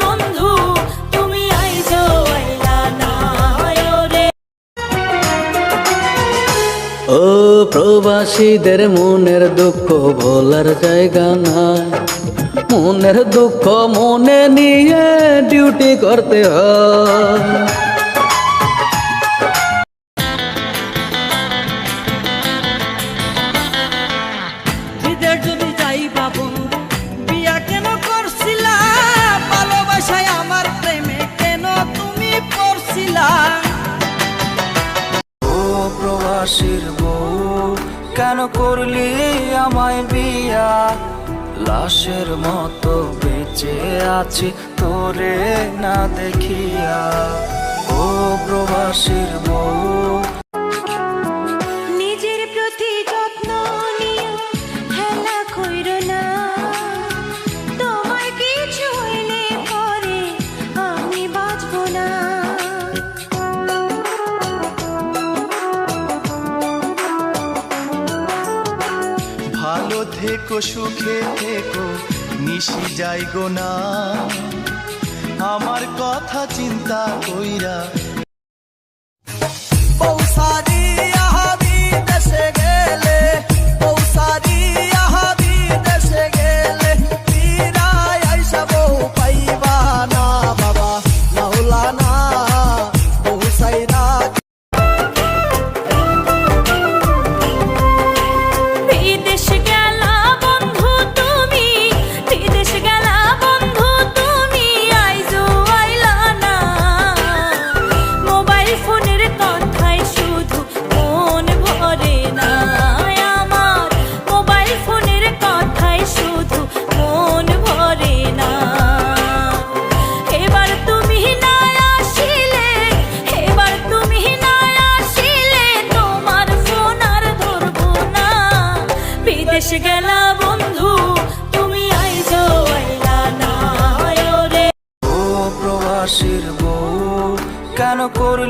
বন্ধু, তুমি আইছো, আইলা না রে। ও প্রবাসীদের মনের দুঃখ ভোলার জায়গা না মনের দুঃখ মনে নিয়ে ডিউটি করতে হয়। প্রবাসীর বউ। কেন করলি আমায় বিয়া? লাশের মতো বেঁচে আছি তোরে না দেখিয়া। ও প্রবাসীর থেকো সুখে থেকো নিশি যাইগো না। আমার কথা চিন্তা কইরা বিদেশ গেলা বন্ধু তুমি আইজো আইলা না ও প্রবাসীর বউ কেন করলি